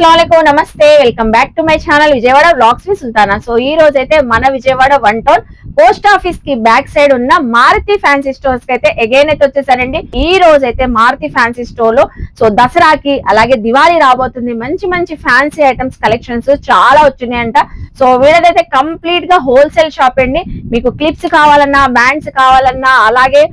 అస్సలం నమస్తే welcome back to my channel Vijayawada blogs V Sultana. So ఈ రోజు అయితే మన విజయవాడ వన్ టౌన్ పోస్ట్ ఆఫీస్కి బ్యాక్ సైడ్ ఉన్న మారుతి ఫ్యాన్సీ స్టోర్స్కి అయితే ఎగైన్ అయితే వచ్చేసారండి. ఈ రోజు అయితే మారుతి ఫ్యాన్సీ స్టోర్లో సో దసరాకి అలాగే దివాళీ రాబోతుంది. మంచి మంచి ఫ్యాన్సీ ఐటమ్స్ కలెక్షన్స్ చాలా వచ్చినాయంట. సో వీళ్ళదైతే కంప్లీట్గా హోల్సేల్ షాప్ అండి. మీకు క్లిప్స్ కావాలన్నా బ్యాండ్స్ కావాలన్నా అలాగే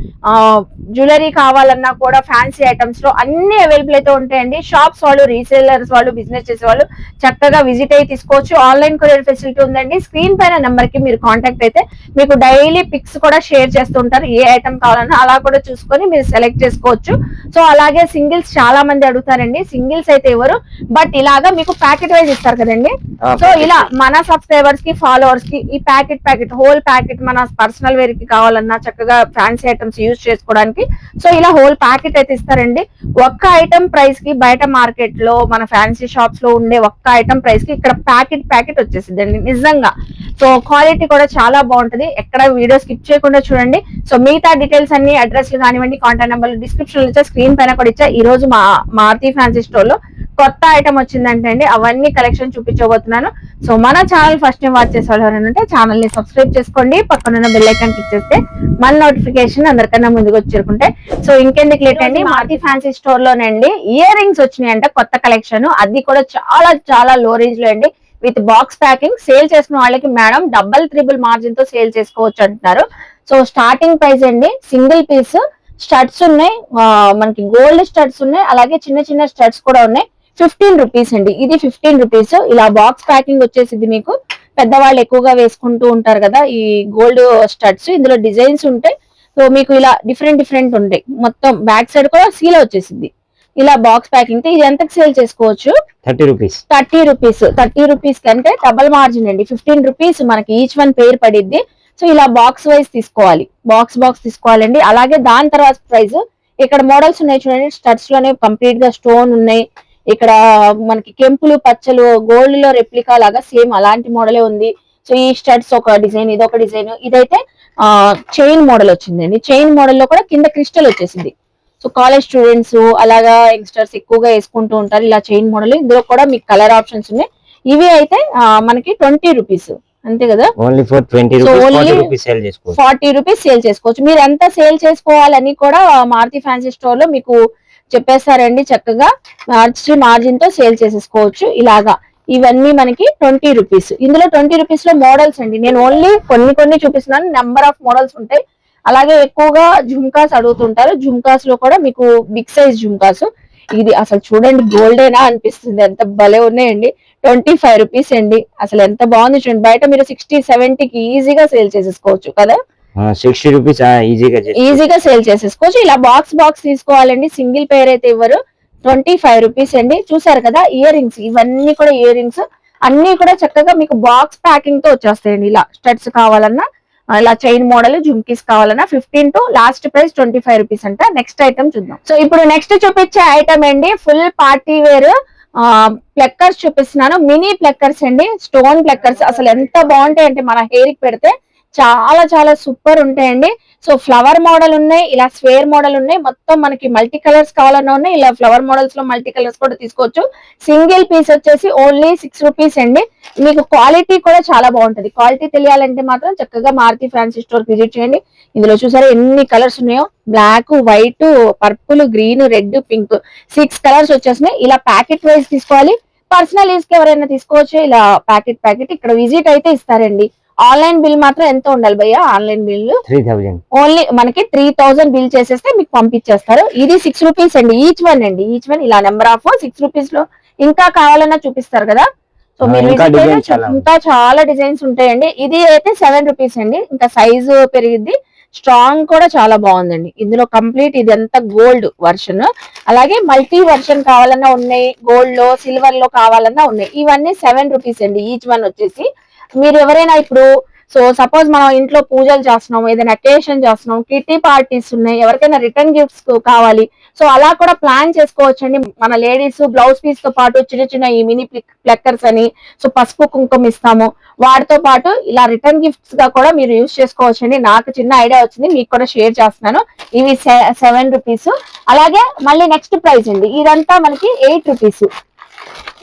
జ్యువెలరీ కావాలన్నా కూడా ఫ్యాన్సీ ఐటమ్స్లో అన్ని అవైలబుల్ అయితే ఉంటాయండి. షాప్స్ వాళ్ళు రీసేలర్స్ వాళ్ళు బిజినెస్ చేసే వాళ్ళు చక్కగా విజిట్ అయ్యి తీసుకోవచ్చు. ఆన్లైన్ కొరియర్ ఫెసిలిటీ ఉందండి. స్క్రీన్ పైన నెంబర్కి మీరు కాంటాక్ట్ అయితే మీకు డైలీ పిక్స్ కూడా షేర్ చేస్తుంటారు ఏ ఐటమ్ కావాలన్నా అలా కూడా చూసుకొని మీరు సెలెక్ట్ చేసుకోవచ్చు. సో అలాగే సింగిల్స్ చాలా మంది అడుగుతారండి. సింగిల్స్ అయితే ఎవరు? బట్ ఇలాగా మీకు ప్యాకెట్ వైజ్ ఇస్తారు కదండి. సో ఇలా మన సబ్స్క్రైబర్స్కి ఫాలోవర్స్కి ఈ ప్యాకెట్ ప్యాకెట్ హోల్ ప్యాకెట్ మన పర్సనల్ వేర్కి కావాలన్నా చక్కగా ఫ్యాన్సీ ఐటమ్స్ యూజ్ చేసుకోవడానికి సో ఇలా హోల్ ప్యాకెట్ అయితే ఇస్తారండి. ఒక్క ఐటమ్ ప్రైస్కి బయట మార్కెట్లో మన ఫ్యాన్సీ షాప్స్లో ఉండే ఒక్క ఐటమ్ ప్రైస్కి ఇక్కడ ప్యాకెట్ ప్యాకెట్ వచ్చేసింది అండి నిజంగా. సో క్వాలిటీ కూడా చాలా బాగుంటది. ఎక్కడ వీడియో స్కిప్ చేయకుండా చూడండి. సో మిగతా డీటెయిల్స్ అన్ని అడ్రస్ కానివ్వండి కాంటాక్ట్ నెంబర్ డిస్క్రిప్షన్ ఇచ్చా స్క్రీన్ పైన కూడా ఇచ్చా ఈ రోజు మా మారుతి ఫ్యాన్సీ స్టోర్లో కొత్త ఐటమ్ వచ్చిందంటే అండి అవన్నీ కలెక్షన్ చూపించబోతున్నాను. సో మన ఛానల్ ఫస్ట్ టైం వాచ్ చేసే వాళ్ళు ఎవరైనా ఉంటే ఛానల్ని సబ్స్క్రైబ్ చేసుకోండి. పక్కన బెల్ ఐకాన్ క్లిక్ చేస్తే మన నోటిఫికేషన్ అందరికన్నా ముందుకు వచ్చేరుకుంటే సో ఇంకెందుకు లేట్ అండి? మారుతి ఫ్యాన్సీ స్టోర్ లోనండి ఇయర్ రింగ్స్ వచ్చినాయంట కొత్త కలెక్షన్ అది కూడా చాలా చాలా లో రేంజ్లో అండి. విత్ బాక్స్ ప్యాకింగ్ సేల్ చేసిన వాళ్ళకి మేడం డబల్ త్రిబుల్ మార్జిన్తో సేల్ చేసుకోవచ్చు అంటున్నారు. సో స్టార్టింగ్ ప్రైస్ అండి సింగిల్ పీస్ స్టడ్స్ ఉన్నాయి. మనకి గోల్డ్ స్టడ్స్ ఉన్నాయి. అలాగే చిన్న చిన్న స్టడ్స్ కూడా ఉన్నాయి. ఫిఫ్టీన్ రూపీస్ అండి. ఇది ఫిఫ్టీన్ రూపీస్. ఇలా బాక్స్ ప్యాకింగ్ వచ్చేసింది మీకు. పెద్దవాళ్ళు ఎక్కువగా వేసుకుంటూ ఉంటారు కదా ఈ గోల్డ్ స్టడ్స్. ఇందులో డిజైన్స్ ఉంటాయి సో మీకు ఇలా డిఫరెంట్ డిఫరెంట్ ఉంటాయి. మొత్తం బ్యాక్ సైడ్ కూడా సీల్ వచ్చేసింది ఇలా బాక్స్ ప్యాకింగ్ ఇది ఎంతకు సేల్ చేసుకోవచ్చు? Thirty rupees. Thirty rupees. Thirty rupees కంటే డబల్ మార్జిన్ అండి. ఫిఫ్టీన్ రూపీస్ మనకి ఈచ్ వన్ పేరు పడిద్ది. సో ఇలా బాక్స్ వైజ్ తీసుకోవాలి. బాక్స్ బాక్స్ తీసుకోవాలండి. అలాగే దాని తర్వాత ప్రైస్ ఇక్కడ మోడల్స్ ఉన్నాయి చూడండి. స్టడ్స్లోనే కంప్లీట్గా స్టోన్ ఉన్నాయి. ఇక్కడ మనకి కెంపులు పచ్చలు గోల్డ్లో రెప్లికా లాగా సేమ్ అలాంటి మోడలే ఉంది. సో ఈ స్టడ్స్ ఒక డిజైన్ ఇది ఒక డిజైన్. ఇదైతే చైన్ మోడల్ వచ్చిందండి. చైన్ మోడల్లో కూడా కింద క్రిస్టల్ వచ్చేసింది. సో కాలేజ్ స్టూడెంట్స్ అలాగా యంగ్స్టర్స్ ఎక్కువగా వేసుకుంటూ ఉంటారు. ఇలా చైన్ మోడల్ ఇందులో కూడా మీకు కలర్ ఆప్షన్స్ ఉన్నాయి. ఇవి అయితే మనకి ట్వంటీ రూపీస్ అంతే కదా? Only for twenty So, rupees only- forty rupees sale చేసుకోవచ్చు. ఫార్టీ రూపీస్ సేల్ చేసుకోవచ్చు. మీరు ఎంత సేల్ చేసుకోవాలని కూడా మారుతి ఫ్యాన్సీ స్టోర్లో మీకు చెప్పేస్తారండి చక్కగా. మార్చి మార్జిన్తో సేల్ చేసేసుకోవచ్చు. ఇలాగా. ఇవన్నీ మనకి ట్వంటీ రూపీస్. ఇందులో ట్వంటీ రూపీస్లో మోడల్స్ అండి. నేను ఓన్లీ కొన్ని కొన్ని చూపిస్తున్నాను. నెంబర్ ఆఫ్ మోడల్స్ ఉంటాయి. అలాగే ఎక్కువగా జుమ్కాస్ అడుగుతుంటారు. జుమ్కాస్లో కూడా మీకు బిగ్ సైజ్ జుమ్కాస్ ఇది అసలు చూడండి గోల్డేనా అనిపిస్తుంది. ఎంత భలే ఉన్నాయండి. ట్వంటీ ఫైవ్ రూపీస్ అండి. అసలు ఎంత బాగుంది చూడండి. బయట మీరు సిక్స్టీ సెవెంటీకి ఈజీగా సేల్ చేసేసుకోవచ్చు కదా. సిక్స్టీ రూపీస్ ఈజీగా ఈజీగా సేల్ చేసేసుకోవచ్చు. ఇలా బాక్స్ బాక్స్ తీసుకోవాలండి. సింగిల్ పేర్ అయితే ఇవ్వరు. ట్వంటీ ఫైవ్ రూపీస్ అండి. చూసారు కదా ఇయర్ రింగ్స్ ఇవన్నీ కూడా ఇయర్ రింగ్స్ అన్ని కూడా చక్కగా మీకు బాక్స్ ప్యాకింగ్తో వచ్చేస్తాయండి. ఇలా స్టడ్స్ కావాలన్నా ఇలా చైన్ మోడల్ జుమ్కీస్ కావాలన్నా fifteen to last price twenty five rupees అంట. నెక్స్ట్ ఐటమ్ చూద్దాం. సో ఇప్పుడు నెక్స్ట్ చూపించే ఐటమ్ అండి ఫుల్ పార్టీ వేర్ ప్లక్కర్స్ చూపిస్తున్నాను. మినీ ప్లక్కర్స్ అండి. స్టోన్ ప్లక్కర్స్ అసలు ఎంత బాగుంటాయి అంటే మన హెయిర్కి పెడితే చాలా చాలా సూపర్ ఉంటాయండి. సో ఫ్లవర్ మోడల్ ఉన్నాయి ఇలా స్వేర్ మోడల్ ఉన్నాయి. మొత్తం మనకి మల్టీ కలర్స్ కావాలన్నా ఉన్నాయి. ఇలా ఫ్లవర్ మోడల్స్లో మల్టీ కలర్స్ కూడా తీసుకోవచ్చు. సింగిల్ పీస్ వచ్చేసి ఓన్లీ సిక్స్ రూపీస్ అండి. మీకు క్వాలిటీ కూడా చాలా బాగుంటది. క్వాలిటీ తెలియాలంటే మాత్రం చక్కగా మారుతి ఫ్యాన్సీ స్టోర్ విజిట్ చేయండి. ఇందులో చూసారా ఎన్ని కలర్స్ ఉన్నాయో? Black white purple green red pink. Six colours వచ్చేసినాయి ఇలా ప్యాకెట్ వైజ్ తీసుకోవాలి. పర్సనల్ యూస్కి ఎవరైనా తీసుకోవచ్చు? ఇలా ప్యాకెట్ ప్యాకెట్. ఇక్కడ విజిట్ అయితే ఇస్తారండి. ఆన్లైన్ బిల్ మాత్రం ఎంత ఉండాలి భయ్య? Online bill three thousand. Only మనకి త్రీ థౌసండ్ బిల్ చేసేస్తే మీకు పంపించేస్తారు. ఇది సిక్స్ రూపీస్ అండి ఈచ్ వన్ అండి ఈచ్ వన్. ఇలా నెంబర్ ఆఫ్ సిక్స్ రూపీస్లో ఇంకా కావాలన్నా చూపిస్తారు కదా. సో మీరు ఇంకా చాలా డిజైన్స్ ఉంటాయండి. ఇది అయితే సెవెన్ రూపీస్ అండి ఇంకా సైజు పెరిగిద్ది. స్ట్రాంగ్ కూడా చాలా బాగుందండి. ఇందులో కంప్లీట్ ఇది అంతా గోల్డ్ వర్షన్. అలాగే మల్టీ వర్షన్ కావాలన్నా ఉన్నాయి. గోల్డ్లో సిల్వర్లో కావాలన్నా ఉన్నాయి. ఇవన్నీ సెవెన్ రూపీస్ అండి ఈచ్ వన్ వచ్చేసి. మీరు ఎవరైనా ఇప్పుడు సో సపోజ్ మనం ఇంట్లో పూజలు చేస్తున్నాం ఏదైనా అకేషన్ చేస్తున్నాం కిట్టి పార్టీస్ ఉన్నాయి ఎవరికైనా రిటర్న్ గిఫ్ట్స్ కావాలి. సో అలా కూడా ప్లాన్ చేసుకోవచ్చండి. మన లేడీస్ బ్లౌజ్ పీస్తో పాటు చిన్న చిన్న ఈ మినీ ప్లెక్కర్స్ అని సో పసుపు కుంకుమ ఇస్తాము. వాటితో పాటు ఇలా రిటర్న్ గిఫ్ట్స్గా కూడా మీరు యూజ్ చేసుకోవచ్చండి. నాకు చిన్న ఐడియా వచ్చింది మీకు కూడా షేర్ చేస్తున్నాను. ఇవి సెవెన్ రూపీస్ అలాగే మళ్ళీ నెక్స్ట్ ప్రైస్ అండి. ఇదంతా మనకి ఎయిట్ రూపీస్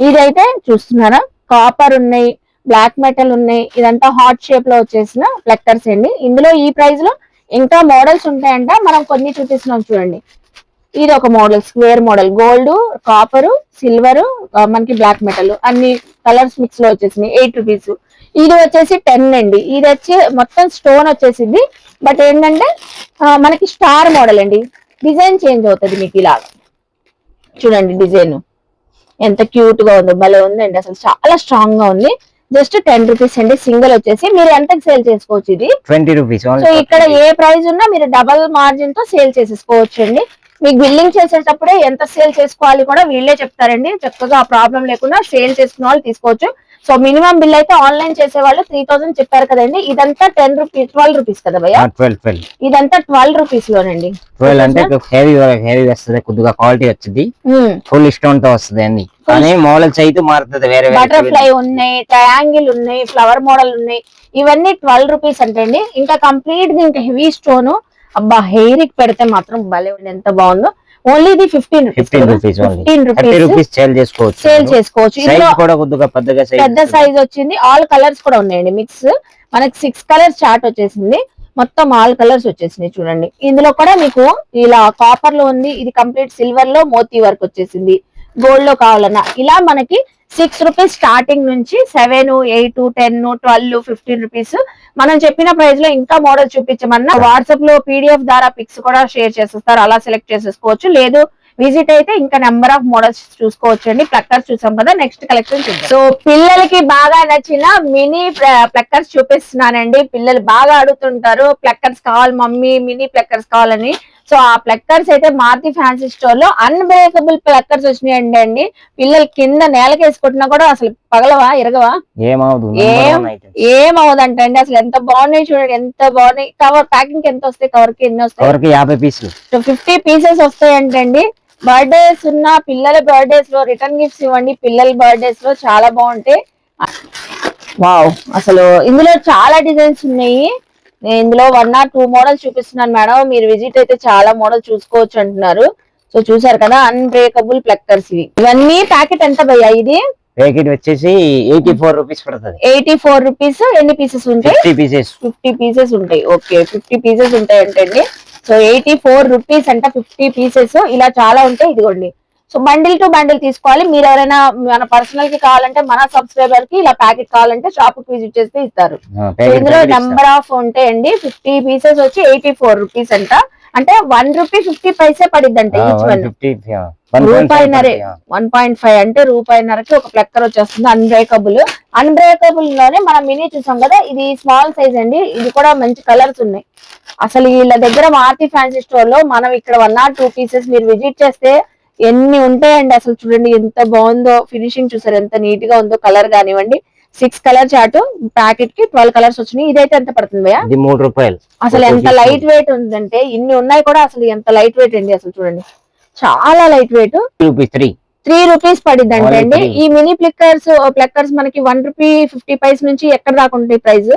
ఇదైతే చూస్తున్నారా? కాపర్ ఉన్నాయి. బ్లాక్ మెటల్ ఉన్నాయి ఇదంతా హాట్ షేప్లో వచ్చేసిన ప్లెక్టర్స్ అండి. ఇందులో ఈ ప్రైస్లో ఇంకా మోడల్స్ ఉంటాయంట మనం కొన్ని చూపిస్తున్నాం చూడండి. ఇది ఒక model square model gold copper silver మనకి బ్లాక్ మెటల్ అన్ని కలర్స్ మిక్స్లో వచ్చేసినాయి ఎయిట్ రూపీస్ ఇది వచ్చేసి టెన్ అండి. ఇది వచ్చి మొత్తం స్టోన్ వచ్చేసింది. బట్ ఏంటంటే మనకి స్టార్ మోడల్ అండి. డిజైన్ చేంజ్ అవుతుంది మీకు ఇలా. చూడండి డిజైన్ ఎంత క్యూట్గా ఉందో భలే ఉందండి. అసలు చాలా స్ట్రాంగ్గా ఉంది. జస్ట్ టెన్ రూపీస్ అండి. సింగిల్ వచ్చేసి మీరు ఎంతకి సేల్ చేసుకోవచ్చు ఇది? ట్వంటీ రూపీస్ సో ఇక్కడ ఏ ప్రైస్ ఉన్నా మీరు డబల్ మార్జిన్తో సేల్ చేసేసుకోవచ్చు అండి. మీకు బిల్లింగ్ చేసేటప్పుడే ఎంత సేల్ చేసుకోవాలి కూడా వీళ్ళే చెప్తారండి. చక్కగా ఆ ప్రాబ్లం లేకుండా సేల్ చేసుకున్న వాళ్ళు తీసుకోవచ్చు. సో మినిమం బిల్ అయితే ఆన్లైన్ చేసే వాళ్ళు త్రీ థౌసండ్ చెప్పారు కదండి. ఇదంతా టెన్ రూపీస్ ట్వెల్వ్ రూపీస్ కదా భయ్య? ఇదంతా ట్వెల్వ్ రూపీస్ లోనండి. ట్వెల్వ్ అంటే హెవీ హెవీ వస్తుంది కొద్దిగా క్వాలిటీ వచ్చింది. ఫుల్ స్టోన్తో వస్తుంది అన్ని. కానీ మోడల్స్ అయితే మారుతుంది వేరే బటర్ఫ్లై ఉన్నాయి ట్రయాంగిల్ ఉన్నాయి ఫ్లవర్ మోడల్ ఉన్నాయి. ఇవన్నీ ట్వెల్వ్ రూపీస్ అంటండి. ఇంకా కంప్లీట్గా ఇంకా హెవీ స్టోన్ అబ్బా హెయిర్కి పెడితే మాత్రం భలే ఉంది ఎంత బాగుందో. ఓన్లీ ఇది fifteen fifteen rupees fifteen rupees sale చేసుకోవచ్చు సేల్ చేసుకోవచ్చు. సైజ్ ఇందులో కూడా కొద్దిగా పెద్దగా సైజ్ పెద్ద సైజ్ వచ్చింది. ఆల్ కలర్స్ కూడా ఉన్నాయండి మిక్స్ మనకి సిక్స్ కలర్స్ చార్ట్ వచ్చేసింది. మొత్తం ఆల్ కలర్స్ వచ్చేసినాయి చూడండి. ఇందులో కూడా మీకు ఇలా కాపర్లో ఉంది ఇది కంప్లీట్ సిల్వర్లో మోతీ వర్క్ వచ్చేసింది. గోల్డ్లో కావాలన్నా. ఇలా మనకి సిక్స్ రూపీస్ స్టార్టింగ్ నుంచి seven eight ten twelve fifteen rupees. మనం చెప్పిన ప్రైస్లో ఇంకా మోడల్ చూపించమన్నా వాట్సాప్లో పీడిఎఫ్ ద్వారా పిక్స్ కూడా షేర్ చేసేస్తారు. అలా సెలెక్ట్ చేసేసుకోవచ్చు. లేదు విజిట్ అయితే ఇంకా నెంబర్ ఆఫ్ మోడల్స్ చూసుకోవచ్చు అండి ప్లక్కర్స్ చూసాం కదా నెక్స్ట్ కలెక్షన్ చూద్దాం. సో పిల్లలకి బాగా నచ్చిన మినీ ప్లక్కర్స్ చూపిస్తున్నానండి. పిల్లలు బాగా అడుగుతుంటారు ప్లక్కర్స్ కావాలి మమ్మీ మినీ ప్లక్కర్స్ కావాలని సో ఆ ప్లక్కర్స్ అయితే మారుతి ఫ్యాన్సీ స్టోర్లో అన్బ్రేకబుల్ ప్లక్కర్స్ వచ్చినాయండి అండి. పిల్లలు కింద నేలకి వేసుకుంటున్నా కూడా అసలు పగలవా ఇరగవా? ఏమవుదు ఏం- ఏం అవదంటండి అసలు ఎంత బాగున్నాయి చూడండి ఎంత బాగున్నాయి. కవర్ ప్యాకింగ్ ఎంత వస్తాయి కవర్కి ఎన్ని వస్తాయి? యాభై పీసులు. సో ఫిఫ్టీ పీసెస్ వస్తాయంటండి బర్త్డేస్ ఉన్న పిల్లల బర్త్డేస్లో రిటర్న్ గిఫ్ట్స్ ఇవ్వండి. పిల్లల బర్త్డేస్లో చాలా బాగుంటాయి. వావ్ అసలు ఇందులో చాలా డిజైన్స్ ఉన్నాయి. నేను ఇందులో వన్ ఆర్ టూ మోడల్స్ చూపిస్తున్నాను మేడం. మీరు విజిట్ అయితే చాలా మోడల్ చూసుకోవచ్చు అంటున్నారు. సో చూసారు కదా అన్బ్రేకబుల్ ప్లక్కర్స్ ఇవి. ఇవన్నీ ప్యాకెట్ ఎంత భయ్యా ఇది? ప్యాకెట్ వచ్చేసి ఎయిటీ ఫోర్ రూపీస్ పడుతుంది. ఎయిటీ ఫోర్ రూపీస్ ఎన్ని పీసెస్ ఉంటాయి? ఫిఫ్టీ పీసెస్ ఫిఫ్టీ పీసెస్ ఉంటాయి. ఓకే ఫిఫ్టీ పీసెస్ ఉంటాయి అంటండి సో ఎయిటీ ఫోర్ రూపీస్ అంట ఫిఫ్టీ పీసెస్ ఇలా చాలా ఉంటాయి ఇదిగోండి. సో బండిల్ టు బండిల్ తీసుకోవాలి. మీరు ఎవరైనా మన పర్సనల్కి కావాలంటే మన సబ్స్క్రైబర్కి ఇలా ప్యాకెట్ కావాలంటే షాప్కి విజిట్ చేస్తే ఇస్తారు. ఇందులో నెంబర్ ఆఫ్ ఉంటాయండి. ఫిఫ్టీ పీసెస్ వచ్చి ఎయిటీ ఫోర్ రూపీస్ అంట అంటే వన్ రూపీ ఫిఫ్టీ పైసే పడిద్ది అంట ఈచ్ వన్ ఫిఫ్టీ రూపాయిన్నరే వన్ పాయింట్ ఫైవ్ అంటే రూపాయిన్నరకి ఒక ప్లక్కర్ వచ్చేస్తుంది అన్బ్రేకబుల్ అన్బ్రేకబుల్లోనే మనం మినీ చూసాం కదా ఇది స్మాల్ సైజ్ అండి. ఇది కూడా మంచి కలర్స్ ఉన్నాయి. అసలు వీళ్ళ దగ్గర మారుతి ఫ్యాన్సీ స్టోర్లో మనం ఇక్కడ వన్ ఆర్ టూ పీసెస్ మీరు విజిట్ చేస్తే ఎన్ని ఉంటాయండి అసలు చూడండి ఎంత బాగుందో ఫినిషింగ్ చూసారు ఎంత నీట్గా ఉందో కలర్ కానివ్వండి. సిక్స్ కలర్ చార్ట్ ప్యాకెట్కి ట్వెల్వ్ కలర్స్ వచ్చినాయి. ఇదైతే ఎంత పడుతుంది మూడు రూపాయలు. అసలు ఎంత లైట్ వెయిట్ ఉందంటే ఇన్ని ఉన్నాయి కూడా అసలు ఎంత లైట్ వెయిట్ అండి అసలు చూడండి. చాలా light weight rupees three three rupees పడిద్ది Only అండి. ఈ మినీ ప్లక్కర్స్ ప్లక్కర్స్ మనకి వన్ రూపీ ఫిఫ్టీ పైస్ నుంచి ఎక్కడ దాకా ఉంటాయి ప్రైస్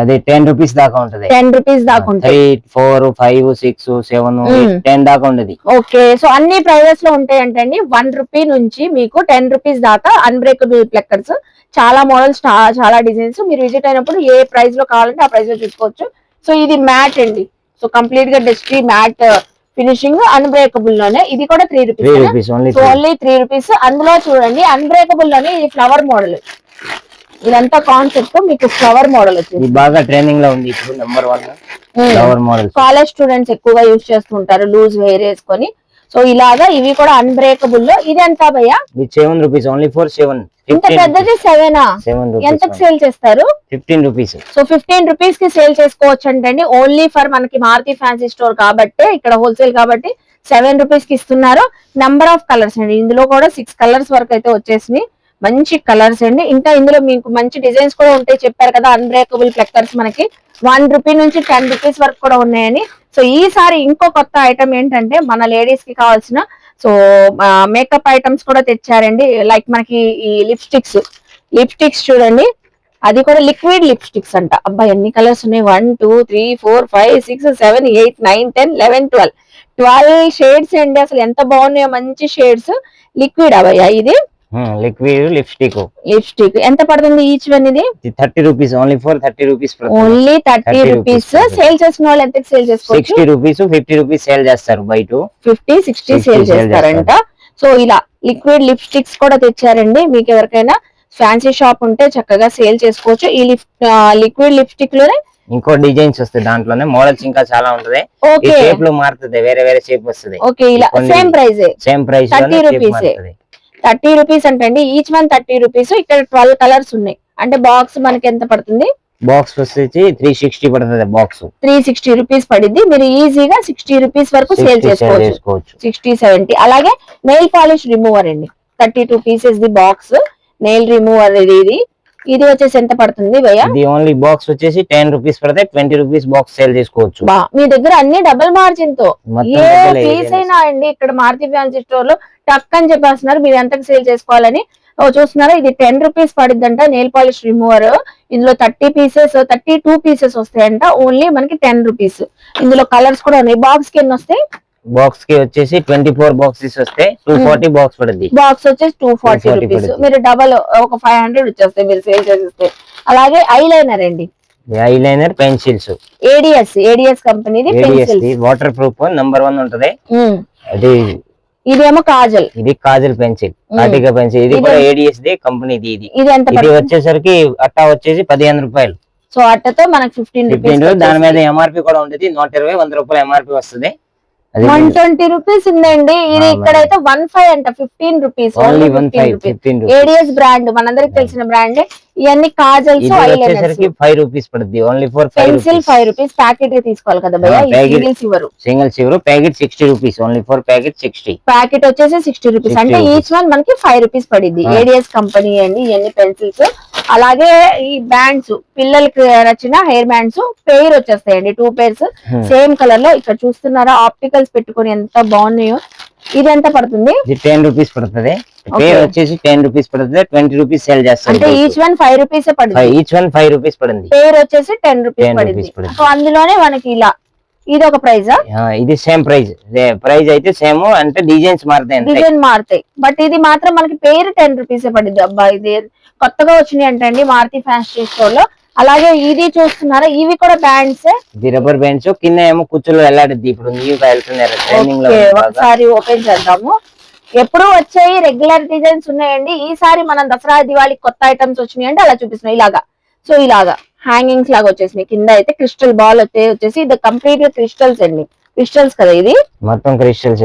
అది టెన్ రూపీస్ దాకా ఉంటది. టెన్ రూపీస్ దాకా three four five six seven. Ten దాకా ఉండదు ఓకే సో అన్ని ప్రైజెస్లో ఉంటాయి అంటండి వన్ రూపీ నుంచి మీకు టెన్ రూపీస్ దాకా అన్బ్రేకబుల్ ప్లక్కర్స్ చాలా మోడల్స్ చాలా డిజైన్స్ మీరు విజిట్ అయినప్పుడు ఏ ప్రైస్లో కావాలంటే ఆ ప్రైస్లో చూసుకోవచ్చు. సో ఇది మ్యాట్ అండి. సో కంప్లీట్గా డస్టీ మ్యాట్ ఫినిషింగ్ అన్బ్రేకబుల్లోనే. ఇది కూడా three rupees only three rupees అందులో చూడండి అన్బ్రేకబుల్లోనే ఇది ఫ్లవర్ మోడల్ ఇదంతా కాన్సెప్ట్ మీకు ఫ్లవర్ మోడల్ ఇది వచ్చింది బాగా ట్రైనింగ్లో ఉంది ఇప్పుడు number one flower model college students ఎక్కువగా యూజ్ చేస్తుంటారు లూజ్ హెయిర్ వేసుకొని. సో ఇలాగా ఇవి కూడా అన్బ్రేకబుల్లో. ఇది ఎంత భయ్యా? Seven rupees only four seven ఇంత పెద్దది సెవెనా ఎంతకు రూపీస్ సేల్ చేస్తారు? ఫిఫ్టీన్ రూపీస్ సో ఫిఫ్టీన్ రూపీస్కి సేల్ చేసుకోవచ్చు అంటండి ఓన్లీ ఫర్ మనకి మారుతి ఫ్యాన్సీ స్టోర్ కాబట్టి ఇక్కడ హోల్సేల్ కాబట్టి సెవెన్ రూపీస్కి ఇస్తున్నారు. నంబర్ ఆఫ్ కలర్స్ అండి. ఇందులో కూడా సిక్స్ కలర్స్ వరకు అయితే వచ్చేసినాయి. మంచి కలర్స్ అండి. ఇంకా ఇందులో మీకు మంచి డిజైన్స్ కూడా ఉంటాయి. చెప్పారు కదా అన్బ్రేకబుల్ ప్లక్కర్స్ మనకి. వన్ రూపీ నుంచి టెన్ రూపీస్ వరకు కూడా ఉన్నాయని సో ఈసారి ఇంకో కొత్త ఐటమ్ ఏంటంటే మన లేడీస్కి కావాల్సిన సో మేకప్ ఐటమ్స్ కూడా తెచ్చారండి. లైక్ మనకి ఈ లిప్స్టిక్స్ లిప్స్టిక్స్ చూడండి. అది కూడా లిక్విడ్ లిప్స్టిక్స్ అంట. అబ్బాయి ఎన్ని కలర్స్ ఉన్నాయి? One two three four five six seven eight nine ten eleven twelve twelve shades అండి. అసలు ఎంత బాగున్నాయో మంచి షేడ్స్ లిక్విడ్ అవయ్యా ఇది. లిక్విడ్ లిప్స్టిక్ లిప్స్టిక్ ఎంత పడుతుంది ఈచ్ వన్ ఇది? Thirty rupees only for thirty rupees only thirty 30 rupees. Sale చేసిన వాళ్ళు ఎంత సేల్ చేసుకోవచ్చు? Sixty rupees fifty rupees sale చేస్తారు బయట. ఫిఫ్టీ సిక్స్టీ 60 సేల్ చేస్తారంట. సో ఇలా లిక్విడ్ లిప్స్టిక్స్ కూడా తెచ్చారండి. మీకు ఎవరికైనా ఫ్యాన్సీ షాప్ ఉంటే చక్కగా సేల్ చేసుకోవచ్చు. ఈ లిక్విడ్ లిప్స్టిక్లోనే ఇంకో డిజైన్స్ వస్తాయి దాంట్లోనే. మోడల్స్ ఇంకా చాలా ఉంటది. షేప్లో మారుతుంది. వేరే వేరే షేప్ వస్తుంది. ఓకే ఇలా కొన్ని- same price same price 30 rupees ఏ. థర్టీ రూపీస్ అంటే ఈచ్ వన్ థర్టీ రూపీస్. ఇక్కడ ట్వెల్వ్ కలర్స్ ఉన్నాయి. అంటే బాక్స్ మనకి ఎంత పడుతుంది? బాక్స్ వచ్చేసి త్రీ సిక్స్టీ పడుతుంది బాక్స్. త్రీ సిక్స్టీ రూపీస్ పడింది. మీరు ఈజీగా సిక్స్టీ రూపీస్ వరకు సేల్ చేసుకోవచ్చు. చేసుకోవచ్చు. Sixty seventy. అలాగే నెయిల్ పాలిష్ రిమూవర్ అండి. Thirty two pieces the box. Nail remover ఇది. ఇది వచ్చేసి ఎంత పడుతుంది భయ్య? ఇది ఓన్లీ బాక్స్ వచ్చేసి టెన్ రూపీస్ పడితే ట్వంటీ రూపీస్ బాక్స్ సేల్ చేసుకోవచ్చు. మీ దగ్గర అన్ని డబుల్ మార్జిన్తో. ఏ పీస్ అయినా అండి ఇక్కడ మారుతి ఫ్యాన్సీ స్టోర్లో టక్ అని చెప్పేస్తున్నారు. మీరు ఎంతకు సేల్ చేసుకోవాలని? చూస్తున్నారా? ఇది టెన్ రూపీస్ పడిద్దంట నెయిల్ పాలిష్ రిమూవర్ ఇందులో thirty pieces thirty two pieces వస్తాయంట. ఓన్లీ మనకి టెన్ రూపీస్ ఇందులో కలర్స్ కూడా ఉన్నాయి. బాక్స్కి ఎన్ని వస్తాయి? బాక్స్కి వచ్చేసి ట్వంటీ ఫోర్ బాక్సెస్ వస్తే టూ. ఫార్టీ బాక్స్ పడుద్ది. బాక్స్ వచ్చేసి టూ ఫార్టీ 240 రూపీస్ పడుద్ది. మీరు డబల్ ఒక ఫైవ్ హండ్రెడ్ వచ్చేస్తాయి మీరు సేల్ చేసేస్తే. అలాగే ఐలైనర్ అండి. ఐలైనర్ పెన్సిల్స్ ఏడిఎస్ ఏడిఎస్ కంపెనీది pencil waterproof number one ఉంటది. అది ఇదేమో కాజల్. ఇది కాజల్ పెన్సిల్. కార్టికా పెన్సిల్ ఇది కూడా ఏడిఎస్ ది కంపెనీది ఇది. ఇది వచ్చేసరికి అట్టా వచ్చేసి పదిహేను రూపాయలు. సో అట్టతో మనకి ఫిఫ్టీన్ రూపీస్ దాని మీద ఎంఆర్పి కూడా ఉంటుంది. నూట ఇరవై వంద రూపాయలు ఎంఆర్పి వస్తుంది. వన్ ట్వంటీ రూపీస్ ఉందండి. ఇది ఇక్కడైతే వన్ ఫైవ్ అంట fifteen rupees only one five fifteen rupees ADS brand మనందరికి తెలిసిన బ్రాండ్ ఇవన్నీ కాజల్స్ వచ్చేసరికి ఫైవ్ రూపీస్ పడుద్ది. Only for pencil five rupees packet తీసుకోవాలి కదా భయ్య. సింగిల్స్ ఇవ్వరు single సివర్ packet sixty rupees only for packet sixty packet వచ్చేసి సిక్స్టీ రూపీస్ 60 అంటే. ఈచ్ వన్ మనకి ఫైవ్ రూపీస్ పడింది. ఏడిఎస్ కంపెనీ అండి ఇవన్నీ పెన్సిల్స్ అలాగే ఈ బ్యాండ్స్ పిల్లలకి నచ్చిన హెయిర్ బ్యాండ్స్ పెయిర్ వచ్చేస్తాయండి టూ పేర్స్. సేమ్ కలర్లో ఇక్కడ చూస్తున్నారా ఆప్టికల్స్ పెట్టుకొని ఎంత బాగున్నాయో. ఇది ఎంత పడుతుంది? ఇది టెన్ రూపీస్ పడుతుంది. పేర్ వచ్చేసి టెన్ రూపీస్ పడుతుంది ట్వంటీ రూపీస్ సేల్ అంటే చేస్తారు ఈచ్ వన్ ఫైవ్ రూపీస్ పడింది ఈచ్ వన్ ఫైవ్ రూపీస్ పడింది. పేరు వచ్చేసి టెన్ రూపీస్ 10 పడింది. సో అందులోనే మనకి ఇలా ఇది ఒక ప్రైజా? ఇది సేమ్ ప్రైస్ ప్రైస్ అయితే సేమ్ అంటే డిజైన్స్ మారుతాయి డిజైన్ మారుతాయి. బట్ ఇది మాత్రం మనకి పేరు టెన్ రూపీస్ పడింది. అబ్బా ఇది కొత్తగా వచ్చినాయి అంటండి మారుతి ఫ్యాన్సీ స్టోర్లో. అలాగే ఇది చూస్తున్నారా? ఇవి కూడా బ్యాండ్స్ ఇది రబ్బర్ బ్యాండ్స్ కింద ఏమో కూర్చోలో వెళ్ళాడిద్ది. ఇప్పుడు వెళ్తున్నారు. ఒకసారి ఓపెన్ చేద్దాము. ఎప్పుడు వచ్చాయి రెగ్యులర్ డిజైన్స్ ఉన్నాయండి. ఈసారి మనం దసరా దివాళీ కొత్త ఐటమ్స్ వచ్చినాయి అంటే అలా చూపిస్తున్నాయి ఇలాగా. సో ఇలాగా. హ్యాంగింగ్స్ లాగా వచ్చేసినాయి. కింద అయితే క్రిస్టల్ బాల్ అయితే వచ్చేసి ఇది కంప్లీట్ క్రిస్టల్స్ అండి. క్రిస్టల్స్ కదా ఇది? మొత్తం క్రిస్టల్స్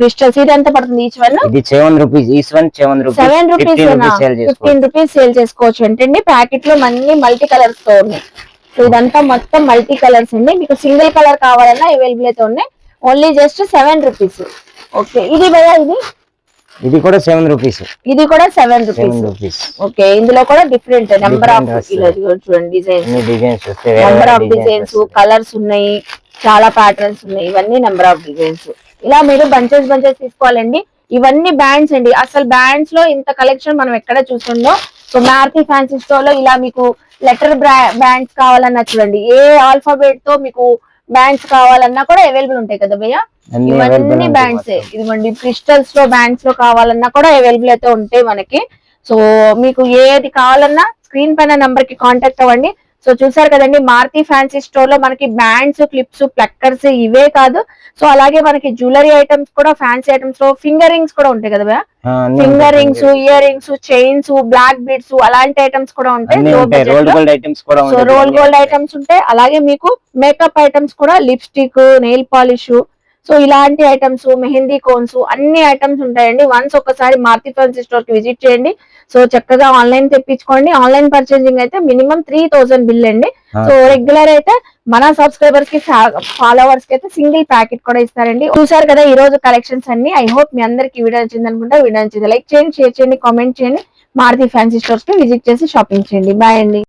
క్రిస్టల్స్. ఇది ఎంత పడుతుంది ఈచ్ వన్? ఇది seven rupees is one seven rupees. Seven rupees fifteen rupees sale చేసుకోవచ్చు. అంటే ప్యాకెట్లో అన్ని మల్టీ కలర్స్తో ఉన్నాయి. సో ఇదంతా మొత్తం మల్టీ కలర్స్ అండి. మీకు సింగిల్ కలర్ కావాలన్నా అవైలబుల్ అయితే ఉన్నాయి. Only just seven rupees okay ఇది భయ్యా ఇది? ఇది కూడా సెవెన్ రూపీస్ ఇది కూడా సెవెన్ రూపీస్ ఓకే ఇందులో కూడా డిఫరెంట్ నెంబర్ ఆఫ్ చూడండి designs number of designs colours ఉన్నాయి. చాలా ప్యాటర్న్స్ ఉన్నాయి. ఇవన్నీ నెంబర్ ఆఫ్ డిజైన్స్ ఇలా మీరు బంచెస్ బంచెస్ తీసుకోవాలండి. ఇవన్నీ బ్యాండ్స్ అండి. అసలు బ్యాండ్స్లో ఇంత కలెక్షన్ మనం ఎక్కడ చూస్తుందో సో మారుతి ఫ్యాన్సీ స్టోర్లో ఇలా మీకు లెటర్ బ్యాండ్స్ కావాలన్నా చూడండి. ఏ ఆల్ఫాబెట్తో మీకు బ్యాండ్స్ కావాలన్నా కూడా అవైలబుల్ ఉంటాయి కదా భయ్య? ఇవన్నీ బ్యాండ్స్. ఇదిగోండి క్రిస్టల్స్లో బ్యాండ్స్లో కావాలన్నా కూడా అవైలబుల్ అయితే ఉంటాయి మనకి. సో మీకు ఏది కావాలన్నా స్క్రీన్ పైన నంబర్కి కాంటాక్ట్ అవ్వండి. సో చూసారు కదండి మారుతి ఫ్యాన్సీ స్టోర్లో మనకి బ్యాండ్స్ క్లిప్స్ ప్లక్కర్స్ ఇవే కాదు సో అలాగే మనకి జ్యువెలరీ ఐటమ్స్ కూడా ఫ్యాన్సీ ఐటమ్స్లో ఫింగర్ రింగ్స్ కూడా ఉంటాయి కదా finger. Rings earrings chains black beads అలాంటి ఐటమ్స్ కూడా ఉంటాయి రోల్ గోల్డ్ ఐటమ్స్ కూడా సో ఉంటాయి. Roll gold. ఐటమ్స్ ఉంటాయి అలాగే మీకు మేకప్ ఐటమ్స్ కూడా లిప్స్టిక్ నెయిల్ పాలిష్ సో ఇలాంటి ఐటమ్స్ మెహందీ కోన్స్ అన్ని ఐటమ్స్ ఉంటాయండి. వన్స్ ఒకసారి మార్తి ఫ్యాన్సీ స్టోర్కి విజిట్ చేయండి. సో చక్కగా ఆన్లైన్ తెప్పించుకోండి. ఆన్లైన్ పర్చేసింగ్ అయితే మినిమం త్రీ థౌసండ్ బిల్ అండి. సో రెగ్యులర్ అయితే మన సబ్స్క్రైబర్స్కి ఫాలోవర్స్కి అయితే సింగిల్ ప్యాకెట్ కూడా ఇస్తారండి. చూసారు కదా ఈ రోజు కలెక్షన్స్ అన్ని. ఐ హోప్ మీ అందరికి వీడియో నచ్చింది అనుకుంటా. వీడియో నచ్చింది లైక్ చేయండి షేర్ చేయండి కామెంట్ చేయండి. మారుతి ఫ్యాన్సీ స్టోర్స్కి విజిట్ చేసి షాపింగ్ చేయండి. బాయ్ అండి.